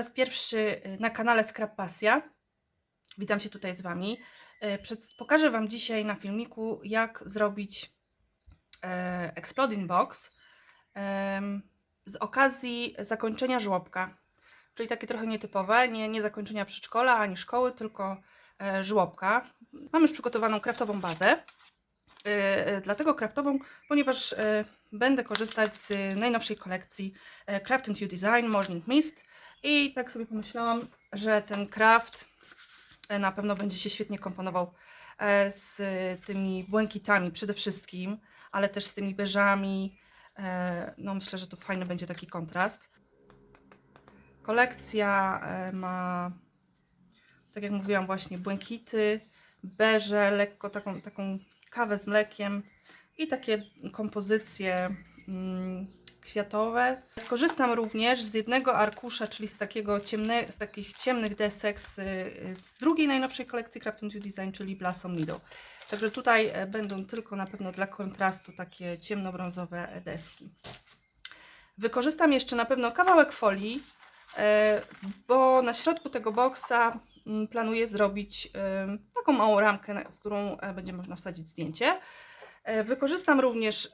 Raz pierwszy y, na kanale Scrap Pasja. Witam się tutaj z Wami. Y, pokażę Wam dzisiaj na filmiku, jak zrobić e, Exploding Box z okazji zakończenia żłobka. Czyli takie trochę nietypowe, nie, nie zakończenia przedszkola ani szkoły, tylko e, żłobka. Mam już przygotowaną kraftową bazę. Y, y, Dlatego kraftową, ponieważ e, będę korzystać z najnowszej kolekcji e, Craft You Design Morning Mist i tak sobie pomyślałam, że ten craft e, na pewno będzie się świetnie komponował e, z tymi błękitami przede wszystkim, ale też z tymi beżami. E, No myślę, że to fajny będzie taki kontrast. Kolekcja ma, tak jak mówiłam właśnie, błękity, beże, lekko taką, taką kawę z mlekiem i takie kompozycje mm, kwiatowe. Skorzystam również z jednego arkusza, czyli z, takiego ciemne, z takich ciemnych desek z, z drugiej najnowszej kolekcji Craft You Design, czyli Blossom Meadow. Także tutaj e, będą tylko na pewno dla kontrastu takie ciemnobrązowe deski. Wykorzystam jeszcze na pewno kawałek folii, e, bo na środku tego boksa mm, planuję zrobić e, taką małą ramkę, w którą będzie można wsadzić zdjęcie. Wykorzystam również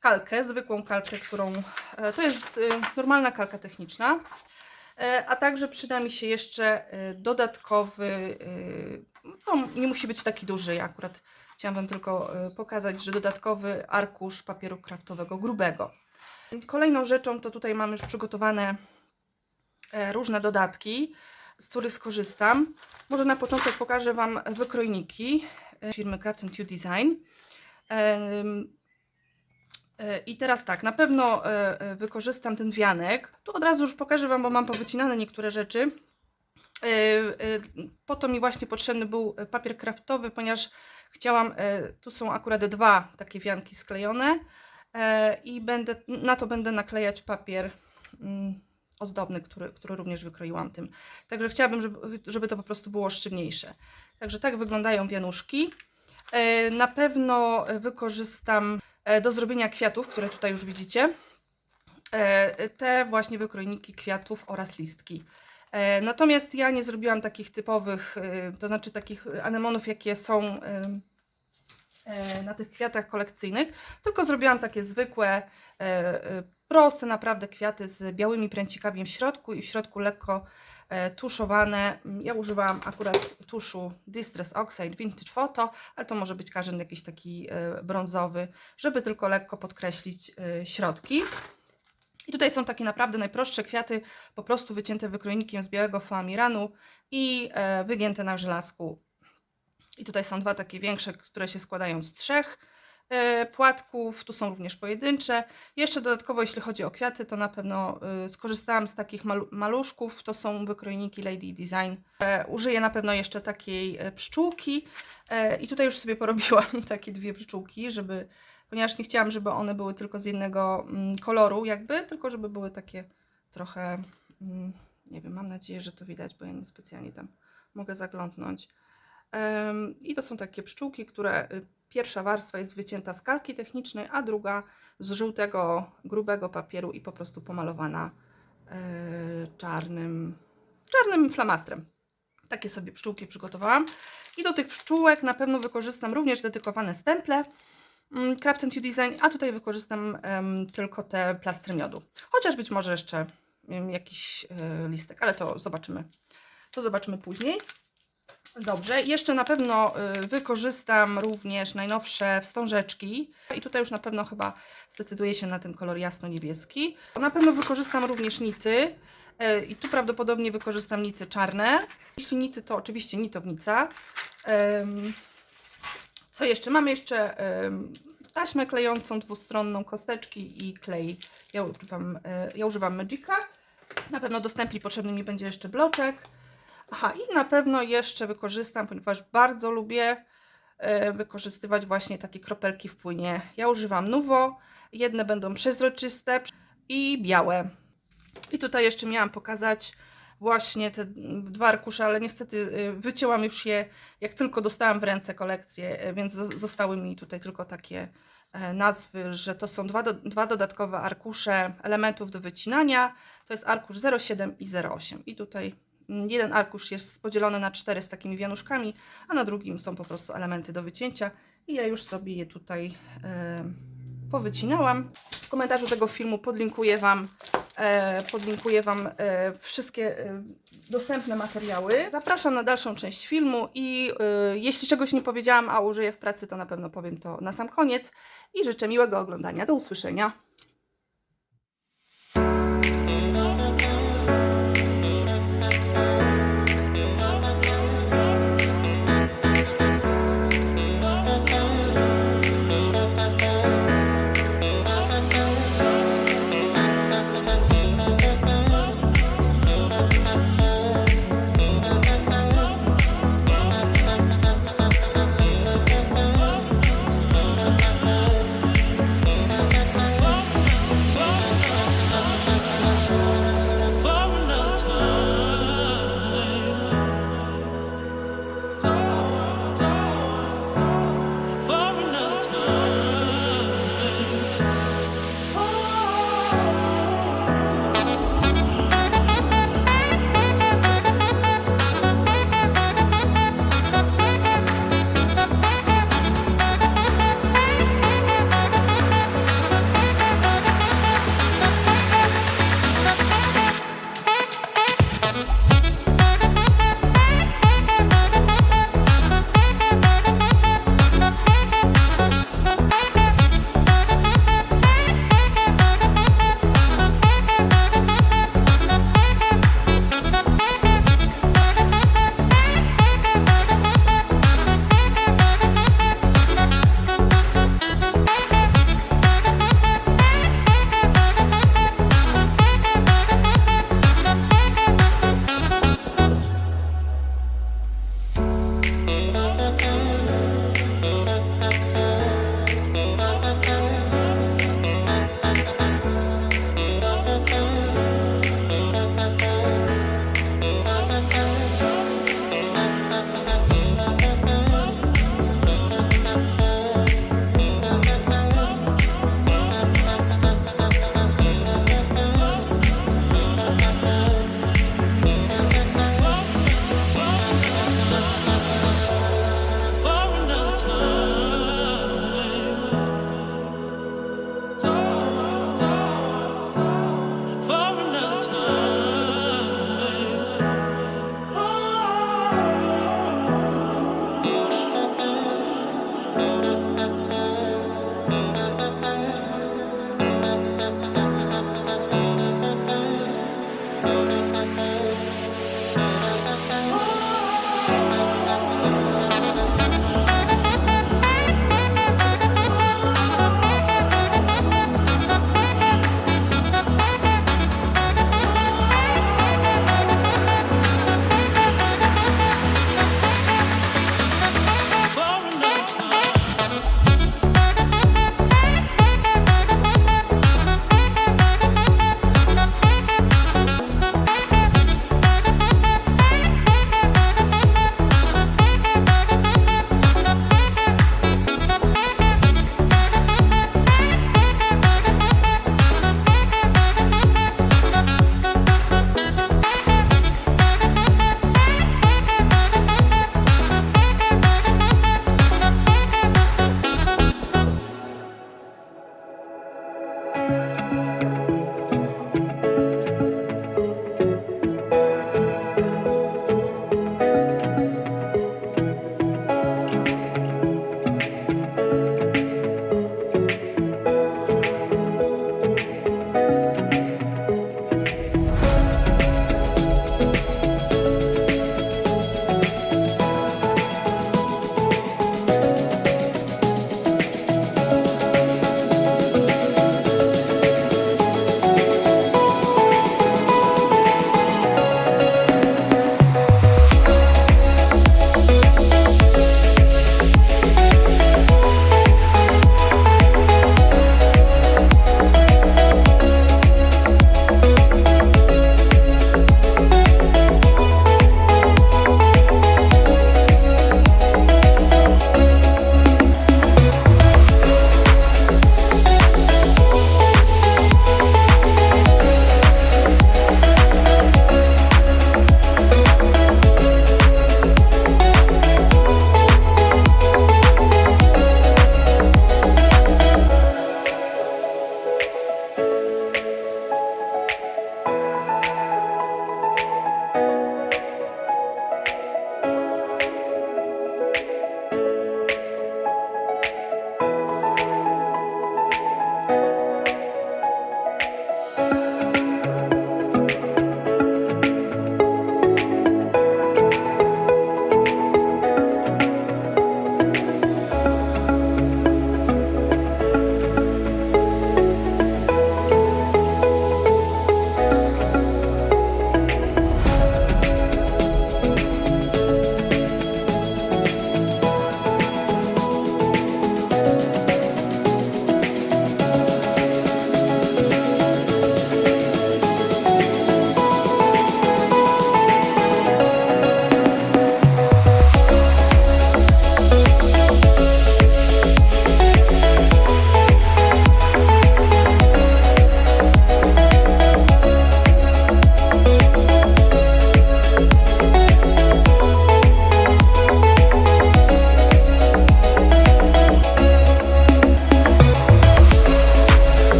kalkę, zwykłą kalkę, którą e, to jest e, normalna kalka techniczna, E, a także przyda mi się jeszcze dodatkowy, e, no nie musi być taki duży, ja akurat chciałam Wam tylko pokazać, że dodatkowy arkusz papieru kraftowego grubego. Kolejną rzeczą to tutaj mam już przygotowane różne dodatki, z których skorzystam. Może na początek pokażę Wam wykrojniki firmy Craft You Design. E, I teraz tak, na pewno e, e, wykorzystam ten wianek. Tu od razu już pokażę Wam, bo mam powycinane niektóre rzeczy. Po to mi właśnie potrzebny był papier kraftowy, ponieważ chciałam, tu są akurat dwa takie wianki sklejone i będę, na to będę naklejać papier mm, ozdobny, który, który również wykroiłam tym. Także chciałabym, żeby, żeby to po prostu było sztywniejsze. Także tak wyglądają wianuszki. Na pewno wykorzystam do zrobienia kwiatów, które tutaj już widzicie. e, Te właśnie wykrojniki kwiatów oraz listki. E, Natomiast ja nie zrobiłam takich typowych, e, to znaczy takich anemonów, jakie są e, e, na tych kwiatach kolekcyjnych, tylko zrobiłam takie zwykłe, e, e, proste naprawdę kwiaty z białymi pręcikami w środku i w środku lekko e, tuszowane. Ja używałam akurat tuszu Distress Oxide Vintage Photo, ale to może być każdy jakiś taki e, brązowy, żeby tylko lekko podkreślić e, środki. I tutaj są takie naprawdę najprostsze kwiaty, po prostu wycięte wykrojnikiem z białego foamiranu i e, wygięte na żelazku. I tutaj są dwa takie większe, które się składają z trzech e, płatków. Tu są również pojedyncze. Jeszcze dodatkowo, jeśli chodzi o kwiaty, to na pewno e, skorzystałam z takich malu maluszków. To są wykrojniki Lady Design. E, użyję na pewno jeszcze takiej e, pszczółki. E, I tutaj już sobie porobiłam takie dwie pszczółki, żeby, ponieważ nie chciałam, żeby one były tylko z jednego mm, koloru, jakby, tylko żeby były takie trochę, mm, nie wiem, mam nadzieję, że to widać, bo ja nie specjalnie tam mogę zaglądnąć. I to są takie pszczółki, które y, pierwsza warstwa jest wycięta z kalki technicznej, a druga z żółtego, grubego papieru i po prostu pomalowana e, czarnym, czarnym flamastrem. Takie sobie pszczółki przygotowałam. I do tych pszczółek na pewno wykorzystam również dedykowane stemple mm, Craft and You Design, a tutaj wykorzystam em, tylko te plastry miodu. Chociaż być może jeszcze em, jakiś e, listek, ale to zobaczymy. To zobaczymy później. Dobrze, jeszcze na pewno y, wykorzystam również najnowsze wstążeczki i tutaj już na pewno chyba zdecyduję się na ten kolor jasno-niebieski. Na pewno wykorzystam również nity y, i tu prawdopodobnie wykorzystam nity czarne. Jeśli nity, to oczywiście nitownica. Co jeszcze? Mamy jeszcze taśmę klejącą dwustronną, kosteczki i klej. Ja używam, y, ja używam Magica. Na pewno do stempli potrzebny mi będzie jeszcze bloczek. Aha, i na pewno jeszcze wykorzystam, ponieważ bardzo lubię e, wykorzystywać właśnie takie kropelki w płynie. Ja używam Nuvo, jedne będą przezroczyste i białe. I tutaj jeszcze miałam pokazać właśnie te dwa arkusze, ale niestety e, wycięłam już je, jak tylko dostałam w ręce kolekcję, e, więc zo- zostały mi tutaj tylko takie nazwy, że to są dwa, do, dwa dodatkowe arkusze elementów do wycinania. To jest arkusz 07 i 08. I tutaj jeden arkusz jest podzielony na cztery z takimi wianuszkami, a na drugim są po prostu elementy do wycięcia. I ja już sobie je tutaj e, powycinałam. W komentarzu tego filmu podlinkuję Wam, e, podlinkuję wam e, wszystkie e, dostępne materiały. Zapraszam na dalszą część filmu i e, jeśli czegoś nie powiedziałam, a użyję w pracy, to na pewno powiem to na sam koniec. I życzę miłego oglądania. Do usłyszenia.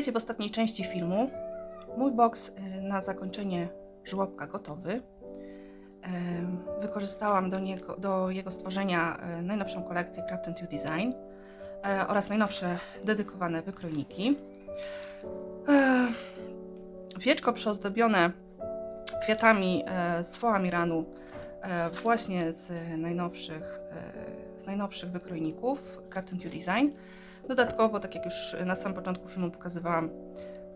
Witajcie w ostatniej części filmu. Mój boks y, na zakończenie żłobka gotowy. Ym, Wykorzystałam do, niego, do jego stworzenia y, najnowszą kolekcję Craft You Design e, oraz najnowsze dedykowane wykrojniki. E, Wieczko przyozdobione kwiatami e, z foamiranu e, właśnie z najnowszych, e, z najnowszych wykrojników Craft You Design. Dodatkowo, tak jak już na samym początku filmu pokazywałam,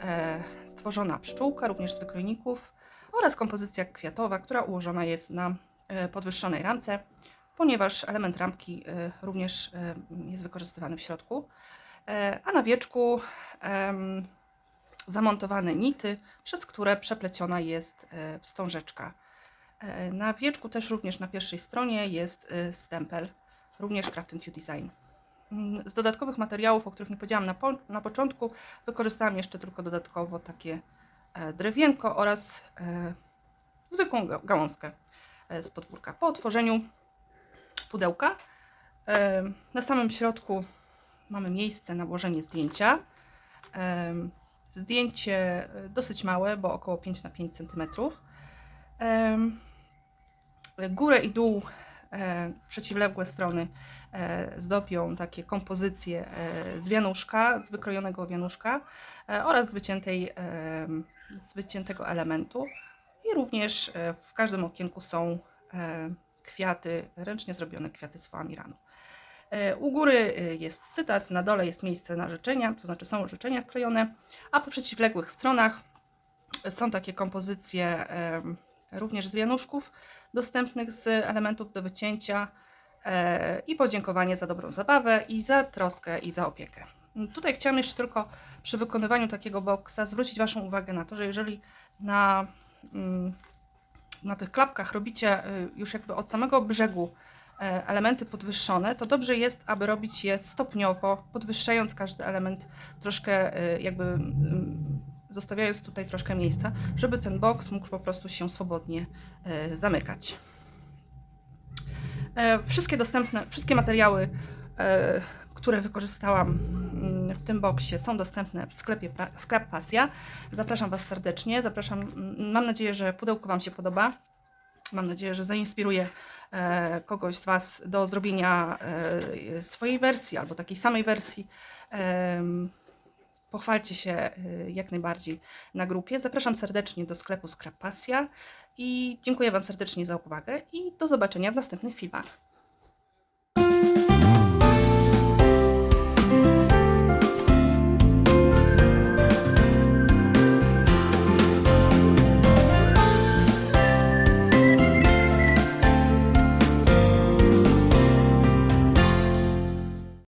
e, stworzona pszczółka, również z wykrojników oraz kompozycja kwiatowa, która ułożona jest na e, podwyższonej ramce, ponieważ element ramki e, również jest wykorzystywany w środku. A na wieczku zamontowane nity, przez które przepleciona jest wstążeczka. Na wieczku też również na pierwszej stronie jest stempel, również Craft Design. Z dodatkowych materiałów, o których nie powiedziałam na, po, na początku, wykorzystałam jeszcze tylko dodatkowo takie e, drewienko oraz e, zwykłą ga- gałązkę e, z podwórka. Po otworzeniu pudełka na samym środku mamy miejsce na włożenie zdjęcia. Zdjęcie dosyć małe, bo około 5 na 5 cm. Górę i dół, przeciwległe strony e, zdobią takie kompozycje e, z wianuszka, z wykrojonego wianuszka e, oraz z, wyciętej, e, z wyciętego elementu. I również e, w każdym okienku są e, kwiaty, ręcznie zrobione kwiaty z foamiranu. E, U góry e, jest cytat, na dole jest miejsce na życzenia, to znaczy są życzenia wklejone, a po przeciwległych stronach są takie kompozycje również z wianuszków dostępnych z elementów do wycięcia e, i podziękowanie za dobrą zabawę i za troskę i za opiekę. Tutaj chciałam jeszcze tylko przy wykonywaniu takiego boksa zwrócić Waszą uwagę na to, że jeżeli na, mm, na tych klapkach robicie y, już jakby od samego brzegu e, elementy podwyższone, to dobrze jest, aby robić je stopniowo, podwyższając każdy element troszkę y, jakby mm, zostawiając tutaj troszkę miejsca, żeby ten boks mógł po prostu się swobodnie e, zamykać. E, Wszystkie dostępne, wszystkie materiały, e, które wykorzystałam mm, w tym boksie są dostępne w sklepie Scrap Pasja. Zapraszam Was serdecznie. Zapraszam, mm, mam nadzieję, że pudełko Wam się podoba. Mam nadzieję, że zainspiruje kogoś z Was do zrobienia swojej wersji albo takiej samej wersji. Pochwalcie się y, jak najbardziej na grupie. Zapraszam serdecznie do sklepu Scrap Pasja i dziękuję Wam serdecznie za uwagę i do zobaczenia w następnych filmach.